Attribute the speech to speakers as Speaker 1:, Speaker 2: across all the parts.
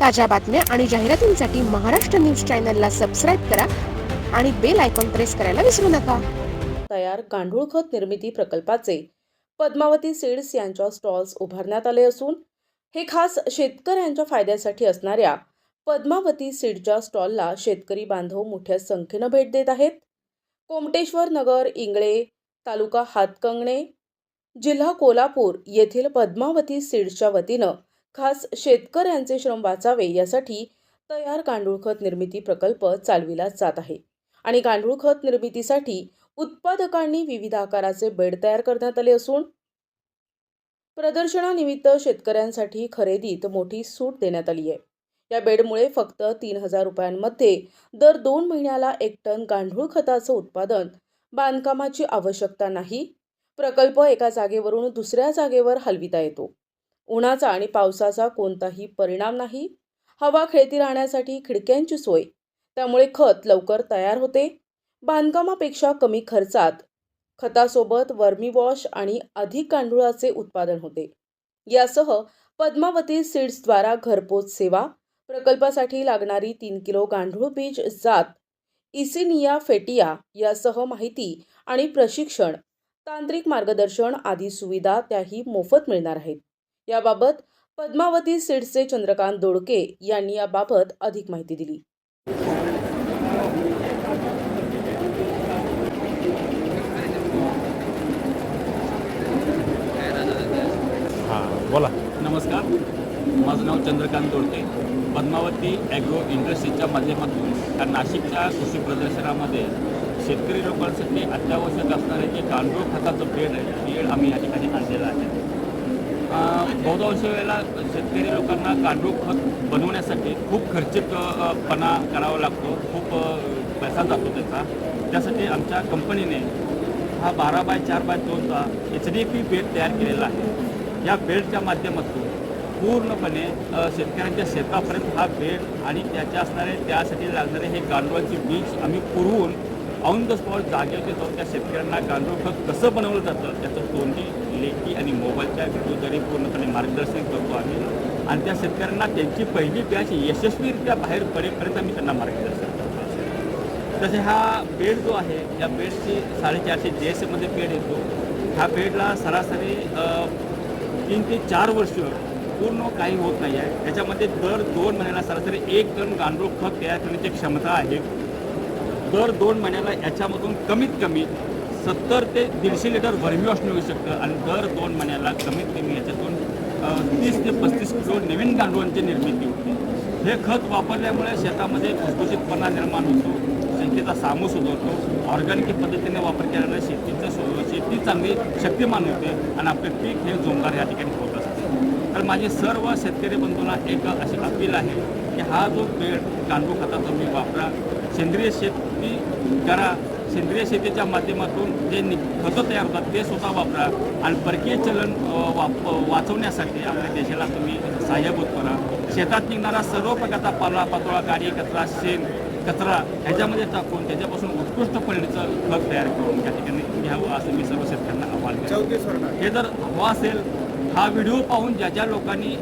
Speaker 1: ताज्या बातम्या आणि जाहिरातींसाठी महाराष्ट्र न्यूज चॅनलला सबस्क्राईब करा आणि बेल आयकॉन प्रेस करायला विसरू नका.
Speaker 2: तयार गांडूळ खत निर्मिती प्रकल्पाचे पद्मावती सीड्स यांच्या स्टॉल्स उभारण्यात आले असून हे खास शेतकऱ्यांच्या फायद्यासाठी असणाऱ्या पद्मावती सीडच्या स्टॉलला शेतकरी बांधव मोठ्या संख्येनं भेट देत आहेत. कोमटेश्वर नगर इंगळे तालुका हातकंगणे जिल्हा कोल्हापूर येथील पद्मावती सीड्सच्या वतीनं खास शेतकऱ्यांचे श्रम वाचावे यासाठी तयार गांडूळ खत निर्मिती प्रकल्प चालविला जात आहे. आणि गांडूळ खत निर्मितीसाठी उत्पादकांनी विविध आकाराचे बेड तयार करण्यात आले असून प्रदर्शनानिमित्त शेतकऱ्यांसाठी खरेदीत मोठी सूट देण्यात आली आहे. या बेडमुळे फक्त तीन हजार रुपयांमध्ये दर दोन महिन्याला एक टन गांडूळ खताचं उत्पादन बांधकामाची आवश्यकता नाही. प्रकल्प एका जागेवरून दुसऱ्या जागेवर हलविता येतो. उन्हाचा आणि पावसाचा कोणताही परिणाम नाही. हवा खेळती राहण्यासाठी खिडक्यांची सोय. त्यामुळे खत लवकर तयार होते. बांधकामापेक्षा कमी खर्चात खतासोबत वर्मी वॉश आणि अधिक गांडुळाचे उत्पादन होते. यासह पद्मावती सीड्सद्वारा घरपोच सेवा प्रकल्पासाठी लागणारी तीन किलो गांडूळ बीज जात इसिनिया फेटिया यासह माहिती आणि प्रशिक्षण तांत्रिक मार्गदर्शन आदी सुविधा त्याही मोफत मिळणार आहेत. याबाबत पद्मावती सीड्सचे चंद्रकांत दोडके यांनी याबाबत अधिक माहिती दिली.
Speaker 3: हां बोला.
Speaker 4: नमस्कार. माझं नाव चंद्रकांत दोडके. पद्मावती ॲग्रो इंडस्ट्रीच्या माध्यमातून या नाशिकच्या कृषी प्रदर्शनामध्ये शेतकरी लोकांसाठी अत्यावश्यक असणारे जे गांडूळ खताचं बेड आहे बेड आम्ही या ठिकाणी आणलेलं आहे. बहुतांश वेळेला शेतकरी लोकांना गांडूळ खत बनवण्यासाठी खूप खर्चिकपणा करावा लागतो. खूप पैसा जातो त्याचा. त्यासाठी आमच्या कंपनीने हा बारा बाय चार बाय दोनचा एच डी पी बेड तयार केलेला आहे. या बेडच्या माध्यमातून पूर्णपणे शेतकऱ्यांच्या शेतापर्यंत हा बेड आणि त्याच्या असणारे त्यासाठी लागणारे हे गांडूळाचे बीज आम्ही पुरवून ऑन द स्पॉट जागेवरती जाऊन त्या शेतकऱ्यांना गांडूळ खत कसं बनवलं जातं त्याचं तोंडी लेखी आणि मोबाईलच्या व्हिडिओद्वारे पूर्णपणे मार्गदर्शन करतो आम्ही. आणि त्या शेतकऱ्यांना त्यांची पहिली बॅच यशस्वीरित्या बाहेर पडेपर्यंत आम्ही त्यांना मार्गदर्शन करतो. तसे हा बेड जो आहे या बेडची साडेचारशे जे एस एमध्ये बेड येतो. ह्या बेडला सरासरी तीन ते चार वर्ष पूर्ण काही होत नाही आहे त्याच्यामध्ये दर दोन महिन्याला सरासरी एक टन गांडूळ खत तयार करण्याची क्षमता आहे. दर दोन महिन्याला याच्यामधून कमीत कमी सत्तर ते दीडशे लिटर वर्मिवॉश मिळू शकतं. आणि दर दोन महिन्याला कमीत कमी याच्यातून तीस ते पस्तीस किलो नवीन गांडूळांची निर्मिती होते. हे खत वापरल्यामुळे शेतामध्ये खुसखुशीतपणा निर्माण होतो. शेतीचा सामू सुधारतो. ऑर्गॅनिक पद्धतीने वापर केल्याने शेतीचं सु- शेती चांगली शक्तिमान होते आणि आपले पीक हे जोमदार या ठिकाणी होत असते. तर माझी सर्व शेतकरी बंधूंना एक अशी अपील आहे की हा जो पेड गांडूळ खता तुम्ही वापरा सेंद्रिय शेत करा सेंद्रिय शेतीच्या माध्यमातून जे खतं तयार होतात ते स्वतः वापरा. आणि परकीय चलन वाप वाचवण्यासाठी आपल्या देशाला तुम्ही सहाय्यभूत करा. शेतात निघणारा सर्व प्रकारचा पाला पातोळा गाडी कचरा शेण कचरा ह्याच्यामध्ये टाकून त्याच्यापासून उत्कृष्ट क्वालिटीचं खत तयार करून या ठिकाणी घ्यावं असं मी सर्व शेतकऱ्यांना आवाहन हे जर हवा असेल हा व्हिडिओ पाहून ज्या ज्या लोकांनी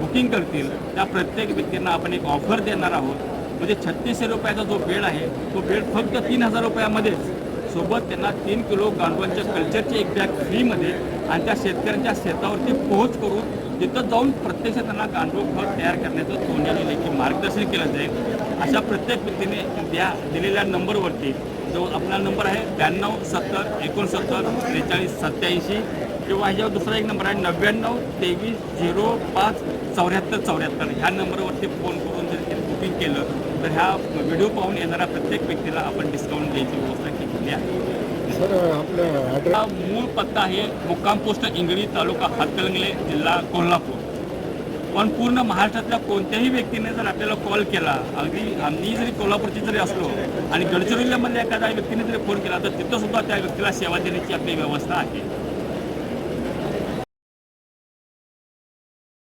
Speaker 4: बुकिंग करतील त्या प्रत्येक व्यक्तींना आपण एक ऑफर देणार आहोत. म्हणजे छत्तीसशे रुपयाचा जो बेड आहे तो बेड फक्त तीन हजार रुपयामध्येच सोबत त्यांना तीन किलो गांडवांच्या कल्चरची एक बॅग फ्रीमध्ये आणि त्या शेतकऱ्यांच्या शेतावरती पोहोच करून तिथं जाऊन प्रत्यक्ष त्यांना गांडूळ खत तयार करण्याचं सोन्याने लेखी मार्गदर्शन केलं जाईल. अशा प्रत्येक व्यक्तीने त्या दिलेल्या नंबरवरती जो आपला नंबर आहे ब्याण्णव सत्तर एकोणसत्तर त्रेचाळीस सत्याऐंशी किंवा ह्याच्यावर दुसरा एक नंबर आहे नव्याण्णव तेवीस झिरो पाच चौऱ्याहत्तर चौऱ्याहत्तर. ह्या नंबरवरती फोन करून जर बुकिंग केलं तर ह्या व्हिडिओ पाहून येणाऱ्या प्रत्येक व्यक्तीला आपण डिस्काउंट द्यायची व्यवस्था केलेली आहे.
Speaker 3: सर आपलं ॲड्रेस
Speaker 4: हा मूळ पत्ता आहे मुक्काम पोस्ट इंगळी तालुका हातकलंगले जिल्हा कोल्हापूर. पण पूर्ण महाराष्ट्रातल्या कोणत्याही व्यक्तीने जर आपल्याला कॉल केला अगदी आम्ही जरी कोल्हापूरची जरी असलो आणि गडचिरोलीमधल्या एखाद्या व्यक्तीने जरी फोन केला तर तिथं सुद्धा त्या व्यक्तीला सेवा देण्याची आपली व्यवस्था आहे.